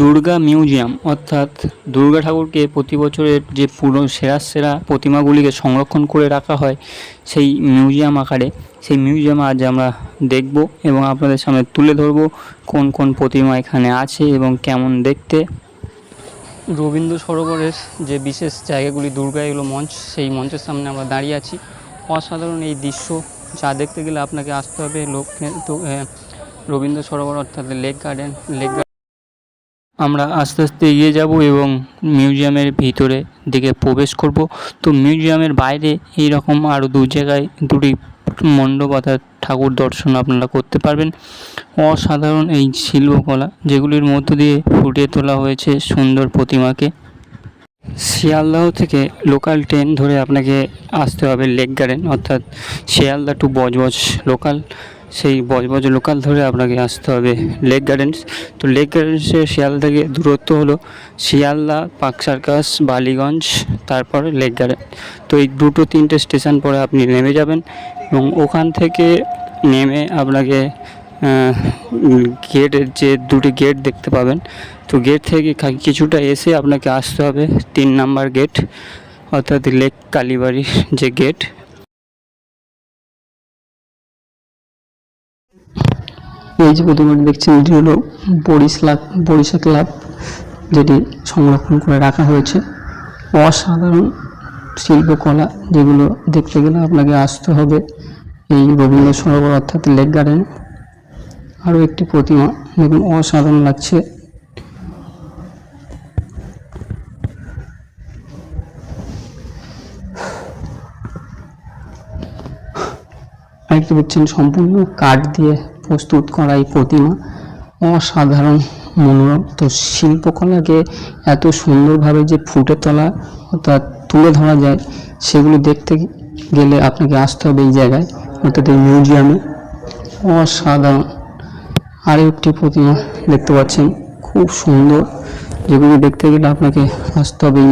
Durga museum, অর্থাৎ দুর্গা ঠাকুরকে প্রতি বছরের যে পুরো সেরা সেরা প্রতিমাগুলিকে সংরক্ষণ করে রাখা হয় সেই মিউজিয়াম আকারে। সেই মিউজিয়াম আজ আমরা দেখব এবং আপনাদের সামনে তুলে ধরব কোন কোন প্রতিমা এখানে আছে এবং কেমন দেখতে। রবীন্দ্র সরোবরের যে বিশেষ জায়গাগুলি, দুর্গা এগুলো মঞ্চ, সেই মঞ্চের সামনে আমরা দাঁড়িয়ে আছি। অসাধারণ এই দৃশ্য যা দেখতে গেলে আপনাকে আসতে হবে লোক রবীন্দ্র সরোবর, অর্থাৎ লেক গার্ডেন লেক আমরা আস্তে আস্তে এগিয়ে যাব এবং মিউজিয়ামের ভিতরে দিকে প্রবেশ করব। তো মিউজিয়ামের বাইরে এই রকম আরও দু জায়গায় দুটি মণ্ডপ অর্থাৎ ঠাকুর দর্শন আপনারা করতে পারবেন। অসাধারণ এই শিল্পকলা যেগুলির মধ্য দিয়ে ফুটিয়ে তোলা হয়েছে সুন্দর প্রতিমাকে। শিয়ালদাহ থেকে লোকাল ট্রেন ধরে আপনাকে আসতে হবে লেক গার্ডেন অর্থাৎ শিয়ালদা টু বজবজ লোকাল। সেই বজবজ লোকাল ধরে আপনাকে আসতে হবে লেক গার্ডেন্স তো লেক গার্ডেন্সের শিয়ালদা থেকে দূরত্ব হলো শিয়ালদা পাক সার্কাস, বালিগঞ্জ, তারপরে লেক গার্ডেন তো এই দুটো তিনটে স্টেশন পরে আপনি নেমে যাবেন এবং ওখান থেকে নেমে আপনাকে গেটের যে দুটি গেট দেখতে পাবেন। তো গেট থেকে কিছুটা এসে আপনাকে আসতে হবে। তিন নাম্বার গেট অর্থাৎ লেক কালীবাড়ির যে গেট এই যে প্রতিমাটি দেখছেন এটি হলো বরিশা বরিশা ক্লাব, যেটি সংরক্ষণ করে রাখা হয়েছে। অসাধারণ শিল্পকলা যেগুলো দেখতে গেলে আপনাকে আসতে হবে। এই রবীন্দ্র সরোবর অর্থাৎ লেক গার্ডেনে। আরও একটি প্রতিমা, দেখুন, অসাধারণ লাগছে। দেখতে পাচ্ছেন সম্পূর্ণ কাঠ দিয়ে প্রস্তুত করা এই প্রতিমা। অসাধারণ মনোরম। তো শিল্পকলাকে এত সুন্দরভাবে যে ফুটে তোলা অর্থাৎ তুলে ধরা যায়, সেগুলো দেখতে গেলে আপনাকে আসতে হবে এই জায়গায়, অর্থাৎ এই মিউজিয়ামে। অসাধারণ। আরও একটি প্রতিমা দেখতে পাচ্ছেন, খুব সুন্দর। যেগুলি দেখতে গেলে আপনাকে আসতে হবে এই